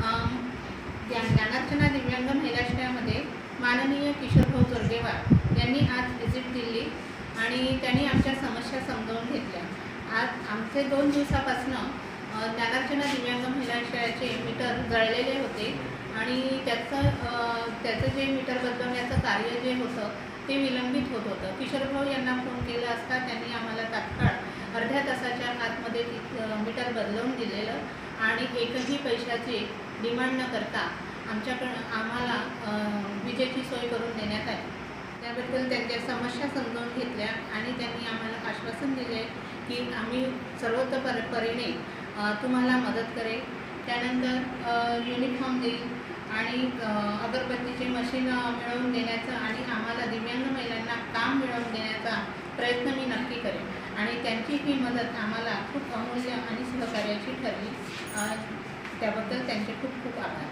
ज्ञानार्चना दिव्यांग महिलाश्रयामध्ये माननीय किशोरभाऊ जोरगेवार यांनी आज व्हिजिट दिली आणि त्यांनी आमच्या समस्या समजावून घेतल्या. आज आमचे दोन दिवसापासनं ज्ञानार्चना दिव्यांग महिलाश्रयाचे मीटर जळलेले होते आणि त्याचं त्याचं जे मीटर बदलवण्याचं कार्य जे होतं ते विलंबित होत होतं. किशोरभाऊ यांना फोन केला असता त्यांनी आम्हाला तात्काळ अर्ध्या तासाच्या आतमध्ये ती मीटर बदलवून दिलेलं आणि एकही पैशाची डिमांड न करता आमच्याकडं आम्हाला विजेची सोय करून देण्यात आली. त्याबद्दल त्यांच्या समस्या समजावून घेतल्या आणि त्यांनी आम्हाला आश्वासन दिले की आम्ही सर्वोत्तपर परीने तुम्हाला मदत करेल त्यानंतर युनिफॉर्म देईल आणि अगरबत्तीचे मशीन मिळवून देण्याचं आणि आम्हाला दिव्यांग महिलांना काम मिळवून देण्याचा प्रयत्न मी नक्की करेन. ही मदत आम्हाला खूप अमूल्य आणि सहकार्याची ठरली. त्याबद्दल त्यांचे खूप खूप आभार.